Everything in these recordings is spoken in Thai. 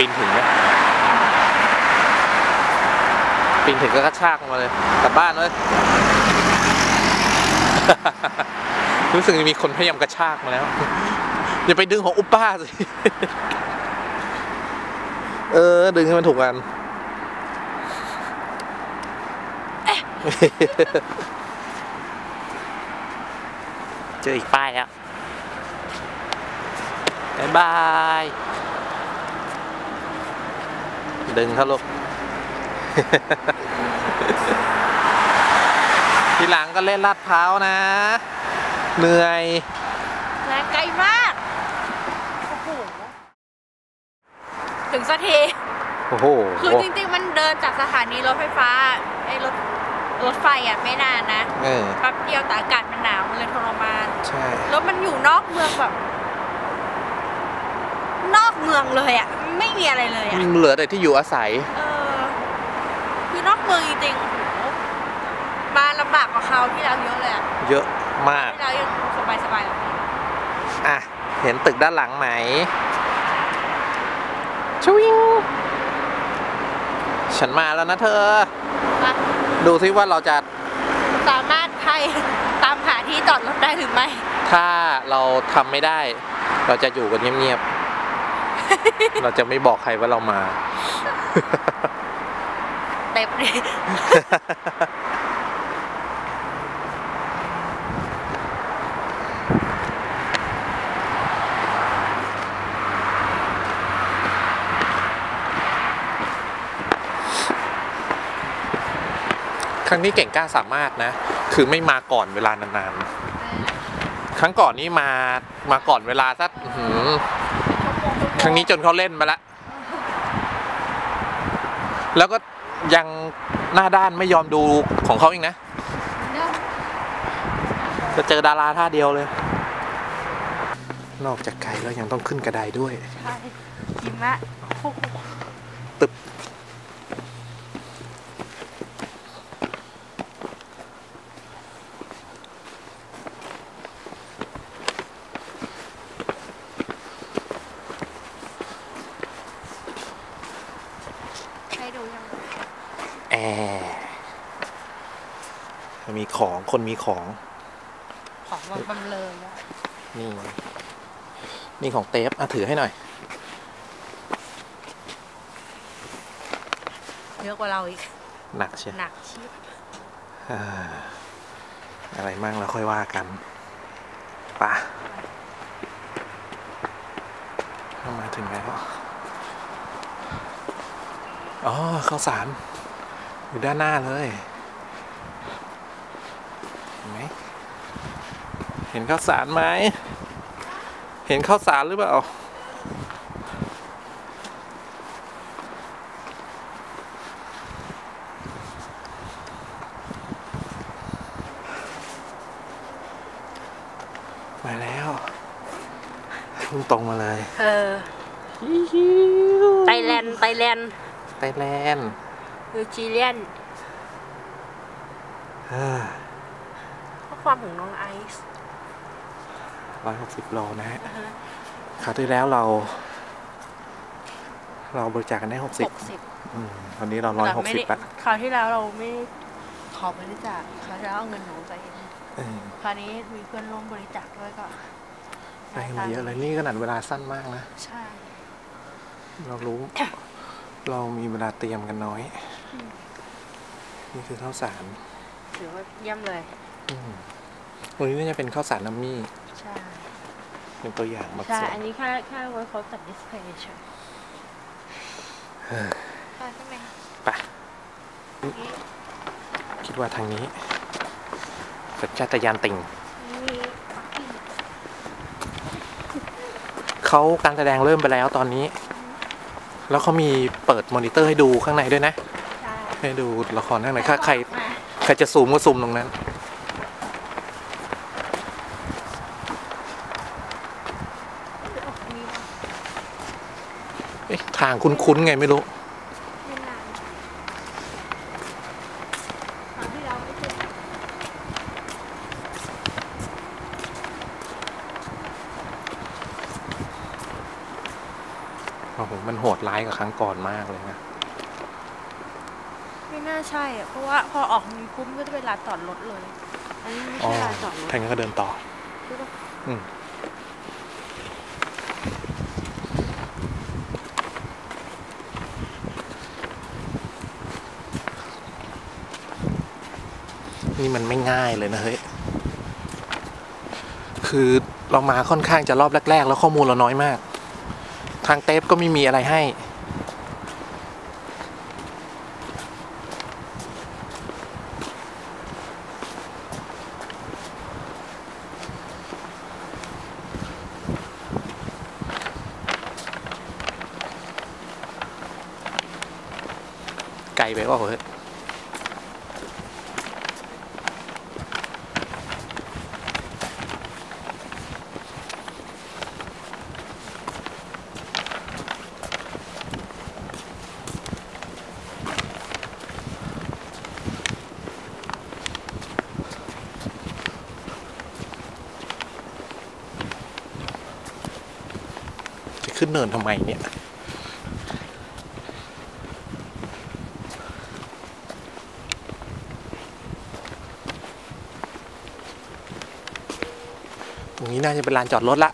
ปีนถึงไหมปีนถึงก็กระชากมาเลย กลับบ้านเลยรู้สึกมีคนพยายามกระชากมาแล้ว อย่าไปดึงของอุปป้าสิ เออ ดึงให้มันถูกกัน เจออีกป้ายแล้วบายบาย ดึงเขาลูก ทีหลังก็เล่นลาดพร้าวนะ เหนื่อยและไกลมาก โอ้โห ถึงสักที โอ้โห คือจริงๆ มันเดินจากสถานีรถไฟฟ้าไอ้รถรถไฟอะไม่นานนะเออแป๊บเดียวแต่อากาศมันหนาวมันเลยทรมาน ใช่ แล้วมันอยู่นอกเมืองแบบ นอกเมืองเลยอะไม่มีอะไรเลยอะเหลือแต่ที่อยู่อาศัย เออคือนอกเมืองจริงๆโอ้โหมาลำบากกว่าเขาวที่เราเยอะเลยอะเยอะมาก ที่เรายังสบายๆแบบนี้อะ เห็นตึกด้านหลังไหมชวิงฉันมาแล้วนะเธอมาดูซิว่าเราจะ สามารถให้ตามหาที่จอดรถได้หรือไม่ ถ้าเราทำไม่ได้ เราจะอยู่กันเงียบๆ เราจะไม่บอกใครว่าเรามาเต็มเลยครั้งนี้เก่งกล้าสามารถนะ คือไม่มาก่อนเวลานานๆ ครั้งก่อนนี้มามาก่อนเวลาสักอื้อหือ ครั้งนี้จนเขาเล่นมาละ แล้วก็ยังหน้าด้านไม่ยอมดูของเขาอีกนะ จะเจอดาราท่าเดียวเลย นอกจากไกลแล้วยังต้องขึ้นกระไดด้วย ใช่หิมะโอ้โหตึบ ให้ดูยัง แอร์ มีของคนมีของ ของมันบำเรออะนี่ นี่ของเตฟอะถือให้หน่อย เยอะกว่าเราอีก หนักเชียวหนักชิบอ่าอะไรมั่งแล้วค่อยว่ากันไป่ะเข้ามาถึงแล้วอ๋อข้าวสารอยู่ด้านหน้าเลย เห็นไหม เห็นข้าวสารไหม เห็นข้าวสารหรือเปล่า มาแล้วพุ่งตรงมาเลย เออ ไตแลนด์ไตแลนด์ไต้แลนด์นิวซีแลนด์ข้อความของน้องไอซ์ ร้อยหกสิบโลนะฮะคราวที่แล้วเรา เราบริจาคกันได้หกสิหบกสิบวันนี้เราร้อยหกสิบละคราวที่แล้วเราไม่ขอบริจาคคราวที่แล้วเอาเงินหนูไปเองเออคราวนี้มีเพื่อนร่วมบริจาคด้วยก็ได้มาเยอะเลยนี่ขนาดเวลาสั้นมากนะ ใช่ เรารู้ เรามีเวลาเตรียมกันน้อย นี่คือข้าวสารถือว่าเยี่ยมเลย อืมวันนี้น่าจะเป็นข้าวสารน้ำมี่ ใช่เป็นตัวอย่างมาใช่ส่งอันนี้แค่แค่ไว้เขาตัดดิสเพย์เฉยไปใช่ไหมไปคิดว่าทางนี้สัญชาตญาณติ่งมีเขาการแสดงเริ่มไปแล้วตอนนี้ แล้วเขามีเปิดมอนิเตอร์ให้ดูข้างในด้วยนะใช่ให้ดูละครข้างในถ้าใคร ใครจะซูมก็ซูมตรงนั้น เอ๊ะ ทางคุ้นๆไงไม่รู้ไม่นานคราวที่เราไม่เคยโอ้โหมันโหดร้ายกับครั้งก่อนมากเลยนะ ไม่น่าใช่อะเพราะว่าพอออกมีปุ๊บก็จะเป็นลานจอดรถเลย อันนี้ไม่อ๋อใช่ลานจอดรถ ถ้างั้นก็เดินต่อใช่ปะอืม นี่มันไม่ง่ายเลยนะเฮ้ย คือเรามาค่อนข้างจะรอบแรก ๆ แล้วข้อมูลเราน้อยมาก ทางเทปก็ไม่มีอะไรให้ ไกลไปเปล่าเฮ้ย จะ ขึ้นเนินทำไมเนี่ย ตรงนี้น่าจะเป็นลานจอดรถละ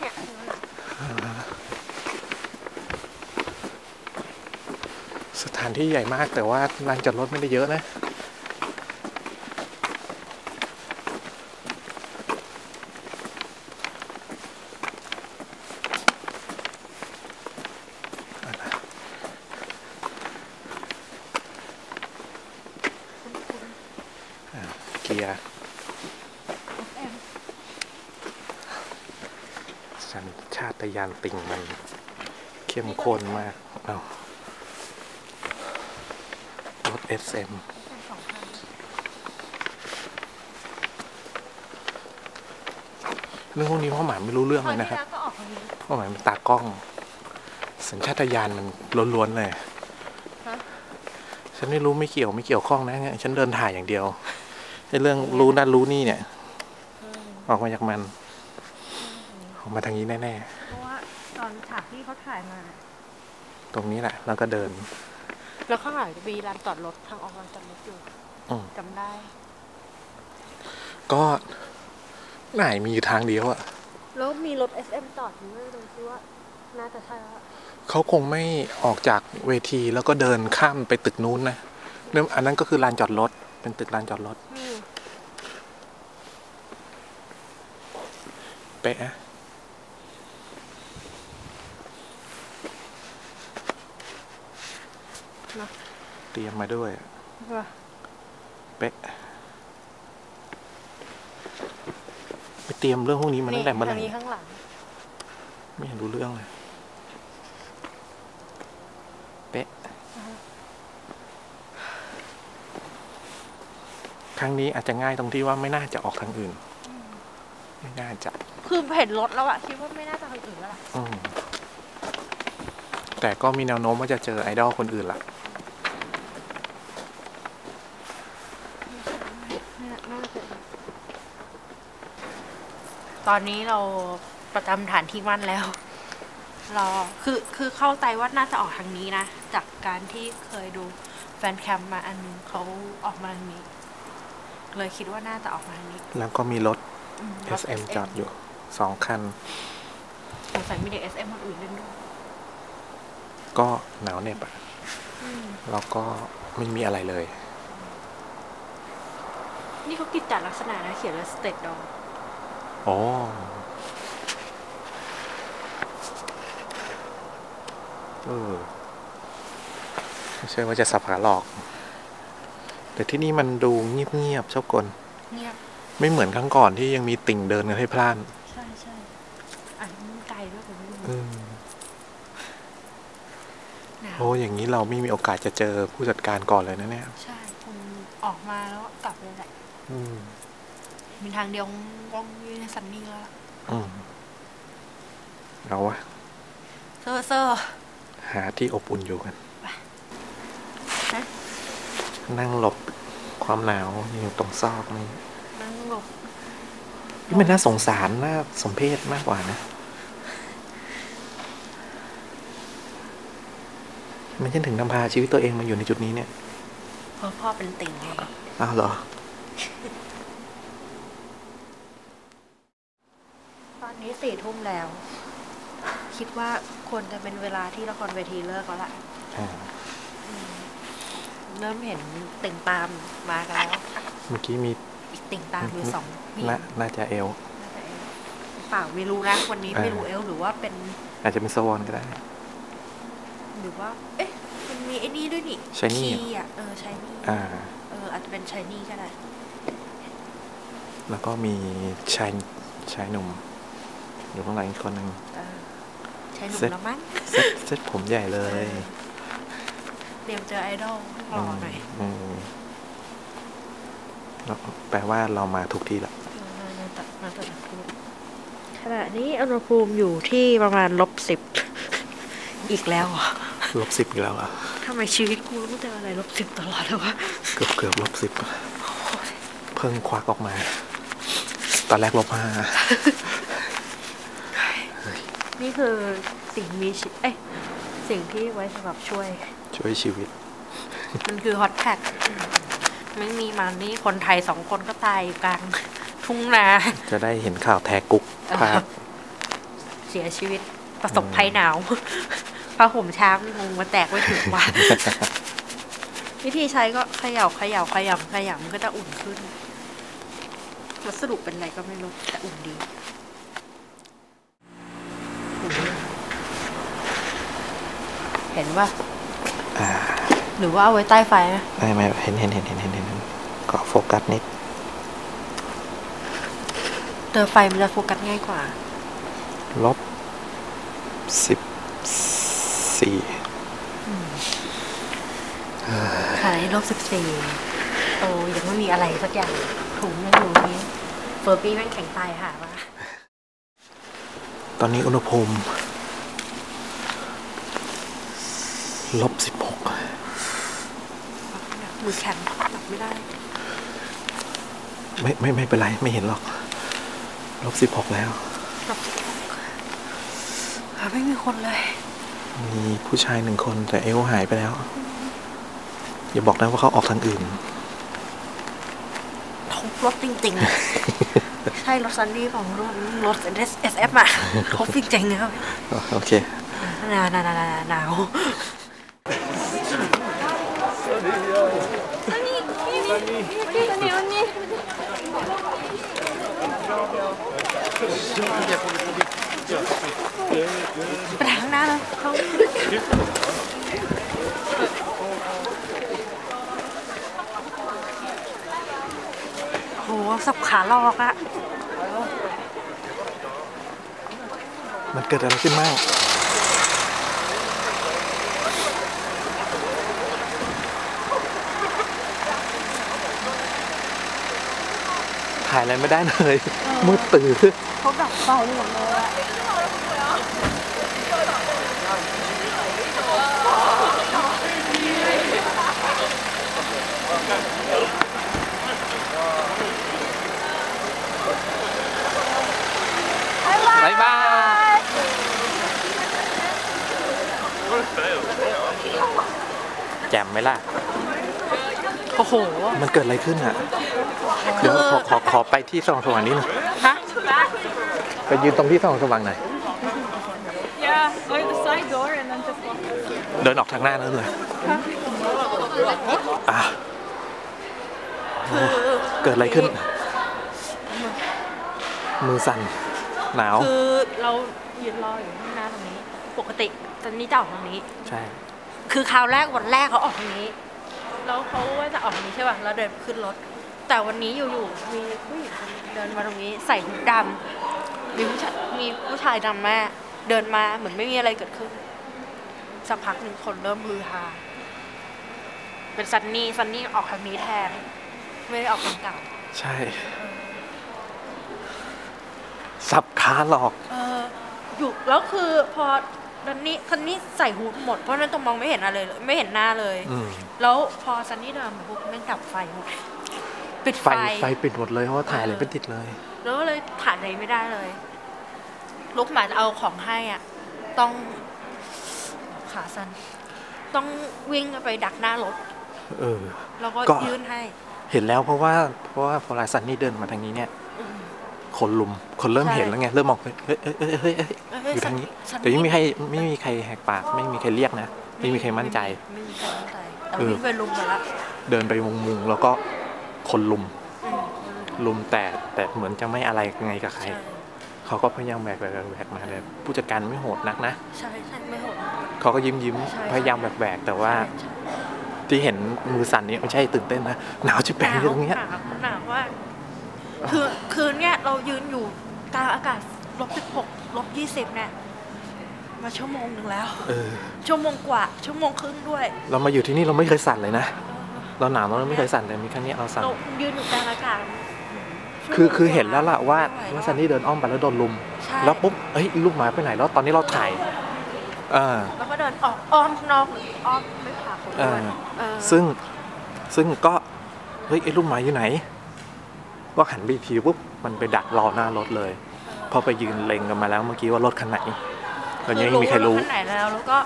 เนี่ยตรงนั้นอะ สถานที่ใหญ่มากแต่ว่าลานจอดรถไม่ได้เยอะนะเกียร์สัญชาตญาณติ่งมันเข้มข้นมากเอา รถ SM เป็นสองคันเรื่องพวกนี้พ่อหมายไม่รู้เรื่องคราเลวยนะที่ครับแล้วก็ออกทางนี้พ่อหมายเป็นตากล้อง สัญชาตญาณมันล้วนๆเลยฮะฉันไม่รู้ไม่เกี่ยวไม่เกี่ยวข้องนะเนี่ยฉันเดินถ่ายอย่างเดียวไอ้เรื่องรู้นั่นรู้นี่เนี่ยเออออกมาจากมัน ออกมาทางนี้แน่เพราะว่าตอนฉากที่เขาถ่ายมาๆตรงนี้แหละ แล้วก็เดิน แล้วข้างหลังจะมีลานจอดรถทางออกลานจอดรถอยู่อืม จำได้ ก็ไหนมีอยู่ทางเดียวอะแล้วมีรถ SM จอดอยู่ด้วยเลยคิดว่าน่าจะใช่แล้วเขาคงไม่ออกจากเวทีแล้วก็เดินข้ามไปตึกนู้นนะเนื่องอันนั้นก็คือลานจอดรถ เป็นตึกลานจอดรถ อืม เป๊ะอะเนอะ เตรียมมาด้วยว่าเป๊ะไปเตรียมเรื่องพวกนี้มาตั้งแต่เมื่อไหร่ทางนี้ข้างหลังไม่เห็นรู้เรื่องเลยเป๊ะครั้งนี้อาจจะง่ายตรงที่ว่าไม่น่าจะออกทางอื่น ไม่น่าจะ คือเห็นรถแล้วอะคิดว่าไม่น่าจะทางอื่นแล้วล่ะอืมแต่ก็มีแนวโน้มว่าจะเจอไอดอลคนอื่นละ น่าจะ ตอนนี้เราประจำฐานที่มั่นแล้ว รอ คือ คือเข้าใจว่าน่าจะออกทางนี้นะ จากการที่เคยดูแฟนแคมมาอันนึงเขาออกมาทางนี้ เลยคิดว่าน่าจะออกมาทางนี้ แล้วก็มีรถอืมรถ SM จอดอยู่สองคันสงสัยมีเด็ก SM คนอื่นเล่นด้วย ก็หนาวเหน็บอะแล้วก็ไม่มีอะไรเลย นี่เขากิจจลักษณะนะเขียนว่า state dog อ๋ อเออไม่ใช่ว่าจะสับขาหลอก แต่ที่นี่มันดูเงียบๆเจ้ากลเงียบไม่เหมือนครั้งก่อนที่ยังมีติ่งเดินกันให้พล่านใช่ใช่อันนี้ไกลด้วยผมไม่รู้อืมหนาวโอ้อย่างนี้เราไม่มีโอกาสจะเจอผู้จัดการก่อนเลยนะเนี่ย ใช่ผมออกมาแล้วกลับเลยแหละอืม มีทางเดียวว่องอยืนซันนี่แล้วอืมเอาวะเซอร์เซอร์หาที่อบอุ่นอยู่กัน ฮะนั่งหลบความหนาวอยู่ตรงซอกนี่นั่งหลบนี่มันน่าสงสารน่าสมเพชมากกว่านะ มันฉันถึงนำพาชีวิตตัวเองมาอยู่ในจุดนี้เนี่ย เพราะพ่อเป็นติ่งไง อ้าวเหรอ อนนี้สี่ทุ่มแล้ว คิดว่าควรจะเป็นเวลาที่ละครเวทีเลิกแล้วล่ะอ่าเริ่มเห็นติ่งตามมากันแล้ว เมื่อกี้มีอีกติ่งตามอยู่สองผู้หญิงน่าน่าจะเอลน่าจะเอลเปล่าไม่รู้นะวันนี้อ่าไม่รู้เอลหรือว่าเป็น อาจจะเป็นสวอนก็ได้ หรือว่า เอ๊ะมันมีไอ้นี่ด้วยนี่ Shiny คีย์อะเออชายนี่อ่าเอออาจจะเป็นชายนี่ก็ได้ แล้วก็มีชายชายหนุ่ม อยู่ข้างหลังอีกคนหนึ่งเออชายหนุ่มเซ็ตแล้วมั้งเซ็ตเซ็ตผมใหญ่เลยเตรียมเจอไอดอลรอหน่อยอืมแล้วแปลว่าเรามาถูกที่แล้วเออมาตัดมาตัดพูดขณะนี้อุณหภูมิอยู่ที่ประมาณลบสิบอีกแล้วเหรอะลบสิบอีกแล้วอะทำไมชีวิตกูต้องเจออะไรลบสิบตลอดเลยวะเกือบเกือบลบสิบเพิ่งควักออกมา ตอนแรกลบห้า นี่คือสิ่งมีชีเอ้ยสิ่งที่ไว้สำหรับช่วย ช่วยชีวิต มันคือฮอตแท็กไม่มีมันนี่คนไทยสองคนก็ตายอยู่กลาง ทุ่งนา จะได้เห็นข่าวแทกุกภาพเสียชีวิตประสบภัยหนาวผ้าห่มช้างนี่งงมาแตกไว้ถึงวันวิธีใช้ก็เขย่าเขย่าเขย่าเขย่ามันก็จะอุ่นขึ้นวัสดุเป็นอะไรก็ไม่รู้แต่อุ่นดี เห็นว่าอ่าหรือว่าเอาไว้ใต้ไฟไหมไม่ไม่เห็นเห็นเห็นเห็นเห็นเห็นก็โฟกัสนิดเจอไฟมันจะโฟกัสง่ายกว่า ลบสิบสี่ขณะนี้ลบสิบสี่โตยังไม่มีอะไรสักอย่างถุงยังอยู่นี้เฟอร์บี้แม่งแข็งตายค่ะว่าตอนนี้อุณหภูมิ ลบสิบหกมือแข็งจับไม่ได้ ไม่ไม่ไม่เป็นไร ไม่เห็นหรอก ลบสิบหกแล้วลบสิบหกหาไม่มีคนเลย มีผู้ชายหนึ่งคนแต่เอลหายไปแล้ว อย่าบอกนะว่าเขาออกทางอื่นทุบรถจริงๆ ใช่รถซันดี้ของรถรถเอสเอฟอะทุบจริงๆครับโอเคหนาวหนาวหนาวหนาว ไปทางหน้าเลยเขาโหสับขาลอกอะมันเกิดอะไรขึ้นบ้าง ถ่ายอะไรไม่ได้เลยมืดตื่นเขาดับไฟหมดเลยอะบายบาย แจ่มไหมล่ะ โอ้โห มันเกิดอะไรขึ้นอะ เดี๋ยวขอขอขอไปที่สว่างสว่างนิดนึงฮะ ไปยืนตรงที่สว่างสว่างหน่อย Yeah, go to the side door and then just walk. เดินออกทางหน้านั่นเลยอะคือเกิดอะไรขึ้น มือสั่น หนาว คือเรายืนรออยู่ข้างหน้าตรงนี้ ปกติตอนนี้จะออกทางนี้ ใช่ คือคราวแรกวันแรกเขาออกทางนี้ แล้วเขาว่าจะออกทางนี้ใช่ป่ะเราเดินขึ้นรถ แต่วันนี้อยู่ๆมีผู้หญิงคนนึงเดินมาตรงนี้ใส่หูดำมีผู้ชายมีผู้ชายดำแม่เดินมาเหมือนไม่มีอะไรเกิดขึ้น สักพักหนึ่งคนเริ่มฮือฮาเป็นซันนี่ซันนี่ออกทางนี้แทน ไม่ได้ออกทางเก่าใช่ สับขาหลอก เอออยู่แล้วคือพอซันนี่ซันนี่ใส่หูดหมดเพราะฉะนั้นตรงมองไม่เห็นอะไรเลยไม่เห็นหน้าเลย อืม แล้วพอซันนี่เดินมาปุ๊บแม่งดับไฟหมด ปิดไฟไฟ ไฟปิดหมดเลยเพราะว่าถ่ายอะไรไม่ติดเลย แล้วก็เลยถ่ายอะไรไม่ได้เลยลูกหมาจะเอาของให้อะ ต้องขาสันต้องวิ่งไปดักหน้ารถ เออ แล้วก็ก็ยื่นให้ เห็นแล้วเพราะว่าเพราะว่าพอลาซันนี่เดินมาทางนี้เนี่ยอืมคนลุม คนเริ่มใช่เห็นแล้วไง เริ่มมองเฮ้ยเฮ้ยเฮ้ยเฮ้ยเฮ้ยเฮ้ยเอ้ยอยู่ทางนี้ซันแต่ไม่มีใครไม่มีใครแหกปาก ไม่มีใครเรียกนะ ไม่มีใครมั่นใจ ไม่มีใครมั่นใจ แต่เออวิ่งไปลุมกันละ เดินไปมุงมุงๆแล้วก็ คนลุมอืมลุมแต่แต่เหมือนจะไม่อะไรไงกับใครใช่เขาก็พยายามแบกแบกแบกแบกมาเลยผู้จัดการไม่โหดนักนะใช่ใช่ไม่โหดเขาก็ยิ้มยิ้มใช่พยายามแบกแบกแต่ว่าใช่ที่เห็นมือสั่นนี้ไม่ใช่ตื่นเต้นนะหนาวจิบแปงอยู่ตรงเนี้ยหนาวหนาวว่าคือคืนเนี้ยเรายืนอยู่กลางอากาศลบสิบหกลบยี่สิบเนี่ยมาชั่วโมงหนึ่งแล้วเออชั่วโมงกว่า ชั่วโมงครึ่งด้วย เรามาอยู่ที่นี่เราไม่เคยสั่นเลยนะ เราหนาวเราไม่เคยสั่นเลยมีครั้งนี้เราสั่น เรายืนอยู่กลางอากาศคือคือเห็นแล้วล่ะว่าไม่ไหว่าซันนี่เดินอ้อมไปแล้วโดนลุม ใช่แล้วปุ๊บเอ้ยลูกหมาไปไหนแล้วตอนนี้เราถ่ายเออแล้วก็เดินออกอ้อมข้างนอกหรืออ้อมไม่ผ่าคนด้วยเออเออซึ่งซึ่งก็เฮ้ยไอ้ลูกหมาอยู่ไหน ก็หันไปอีกทีปุ๊บมันไปดักรอหน้ารถเลย พอไปยืนเล็งกันมาแล้วเมื่อกี้ว่ารถคันไหนตอนนี้ยังไม่มีใครรู้ ว่าข้างไหนแล้ว แล้วก็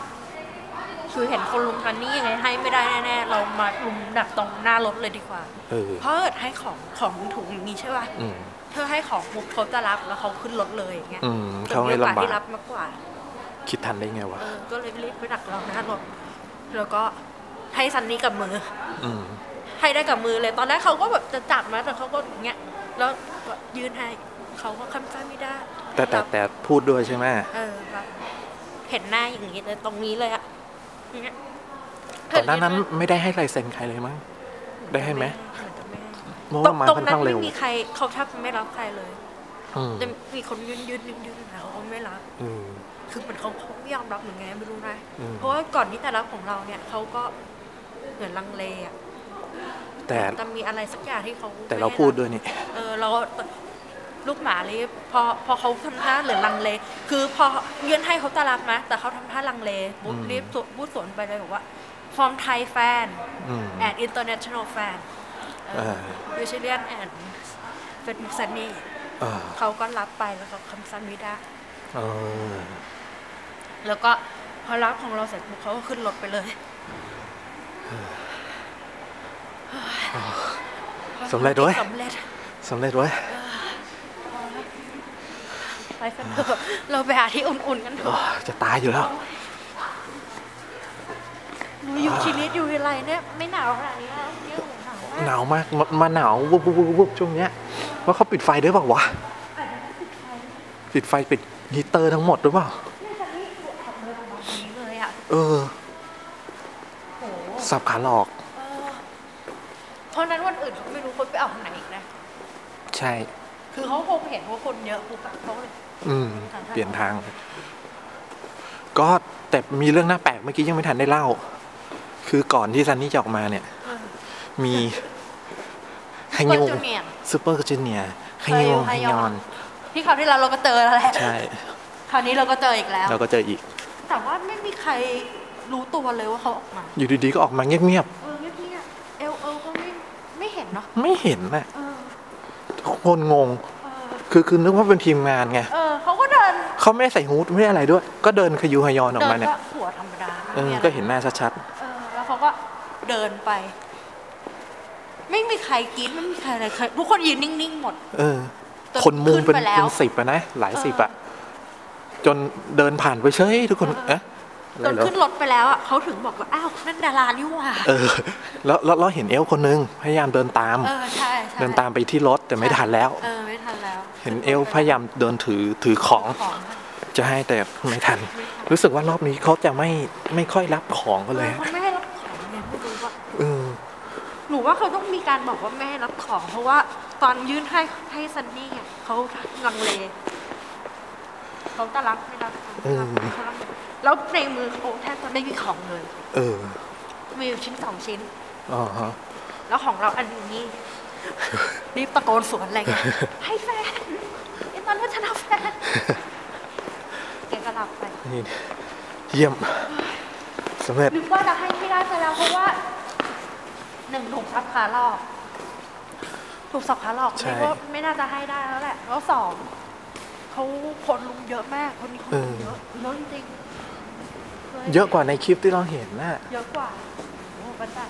คือเห็นคนลุมกันนี่ยังไงให้ไม่ได้แน่ๆเรามาลุมดักตรงหน้ารถเลยดีกว่าเออเพราะเกิดให้ของของถุงอย่างนี้ใช่ป่ะอืมเธอให้ของปุ๊บเขาจะรับแล้วเขาขึ้นรถเลยอย่างเงี้ยอืมจะเขามีไม่โอกาสลำบาที่กรับมากกว่า คิดทันได้ไงวะเออก็เลยรีบไปดักเราหน้ารถแล้วก็ให้ซันนี่กับมือ อืมให้ได้กับมือเลยตอนแรกเขาก็แบบจะจับมาแต่เขาก็อย่างเงี้ยแล้วก็ยื่นให้เขาก็คำใจไม่ได้ แต่แต่แต่พูดด้วยใช่ไหมเออครับเห็นหน้าอย่างงี้เลยตรงนี้เลยอะ อย่างเงี้ยก่อนหน้านั้นไม่ได้ให้ลายเซ็นใครเลยมั้งได้ให้ไหมเหอนจะไม่ให้เพราะตรว่างมาตรงค่อนนั้นข้างเร็ไม่วมีใครเขาแทบไม่รับใครเลยอืมจะมีคนยืนยืนยืนยืนแล้วเขาไม่รับอืมคือเหมือนเขาเขาไม่ยอมรับหรือไงไม่รู้นะอืมเพราะว่าก่อนที่จะรับของเราเนี่ยเขาก็เหมือนลังเลอะแต่จะมีอะไรสักอย่างที่เขาแต่เราไม่ให้พูดด้วยนี่เออเรา ลูกหมาเลยพอพอเขาทำท่าเหรือลังเล คือพอยื่นให้เขาจะรับนะแต่เขาทำท่าลังเลปุ๊บอืมรีบสวนพูดสวนไปเลยบอกว่า from Thai fan อืม and international fan เออยูชิเลียนแอนเฟซบุ๊กซันนี่เออเขาก็รับไปแล้วเขาคำซันไม่ได้เออแล้วก็พอรับของเราเสร็จปุ๊บเขาก็ขึ้นรถไปเลยสำเร็จด้วยสำเร็จสำเร็จด้วย ไปกันเถอะเราไปหาที่อุ่นๆกันเถโอ้อะจะตายอยู่แล้วหนูอยู่ชีวิตอยู่อะไรเนี่ยไม่หนาวขนาดนี้แล้วเนี่ยหนาวมากหนาวมากมามาหนาววุบวุบวุบวุบช่วงเนี้ยว่าเขาปิดไฟด้วยเปล่าวะปิดไฟปิดฮีเตอร์ทั้งหมดหรือเปล่านี้เลยอะเออโอ้โหสับขาหลอกเออเพราะนั้นวันอื่นเขาไม่รู้คนไปเอาทางไหนอีกนะ ใช่ คือเขาคงเห็นว่าคนเยอะปุ๊บอะเขาเลยอืมหาทางเปลี่ยนทาง ก็แต่มีเรื่องน่าแปลกเมื่อกี้ยังไม่ทันได้เล่า คือก่อนที่ซันนี่จะออกมาเนี่ยเออมีไฮเปิโยดจูเนียร์ซูเปอร์จูเนียไฮโยไฮไฮโยยอนที่คราวที่แล้วเราก็เจอแล้วแหละใช่คราวนี้เราก็เจออีกแล้ว เราก็เจออีก แต่ว่าไม่มีใครรู้ตัวเลยว่าเขาออกมา อยู่ดีๆก็ออกมาเงียบเออเงียบๆเอลเอลก็ไม่ไม่เห็นเนาะๆไม่เห็นน่ะเออทุก คนงงเออคือคือนึกว่าเป็นทีมงานไงเออเขาก็เดินเขาไม่ได้ใส่ฮูดไม่ได้อะไรด้วย ก็เดินขยูฮยอนออกเดิมาเนี่ยก็หัวธรรมดาเออไม่มีะไรก็เห็นหน้าชัดเออแล้วเขาก็เดินไป ไม่มีใครกรีดไม่มีใครอะไรใครทุกคนยืนนิ่งๆหมดๆเออจนคนมุงเป็นขึ้นไปแล้วเป็นสิบอะนะหลายสิบอะจนเดินผ่านไปเฉยทุกคนเออเอ๊ะอะไร จนเหรอขึ้นรถไปแล้วอะเขาถึงบอกว่าอ้าวนั่นดารานี่หว่าเออแล้วแล้วเราเห็นเอลคนนึงพยายามเดินตามเออใช่ใช่เดินตามไปที่รถแต่ไม่ทันแล้วเออไม่ทันแล้ว เห็นเอลพยายามเดินถือถือของของจะให้แต่ไม่ทัน รู้สึกว่ารอบนี้เขาจะไม่ไม่ค่อยรับของกันเลยเขาไม่ให้รับของเนี่ยไม่รู้ว่าเออหนูว่าเขาต้องมีการบอกว่าไม่ให้รับของ เพราะว่าตอนยื่นให้ให้ซันนี่อะเขาลังเล เขาจะรับไม่รับเออ เขาลังเลแล้วในมือเขาแทบจะไม่มีของเลย เออมีอยู่ชิ้นสองชิ้นอ๋อฮะ แล้วของเราอันนี้ รีบตะโกนสวนอะไรเงี้ย ให้แฟนไอ้ตอนนั้นฉันเอาแฟนแกก็รับไป นี่เยี่ยมสำเร็จ นึกว่าจะให้ไม่ได้ไปแล้วเพราะว่าหนึ่งถูกซับขาหลอก ถูกสับขาหลอกใช่นี่ก็ไม่น่าจะให้ได้แล้วแหละ แล้วสอง เขาคนลุงเยอะมาก คนนี้คนลุงเยอะเยอะจริงๆเยอะกว่าในคลิปที่เราเห็นน่ะเยอะกว่าโอ้ปัญญา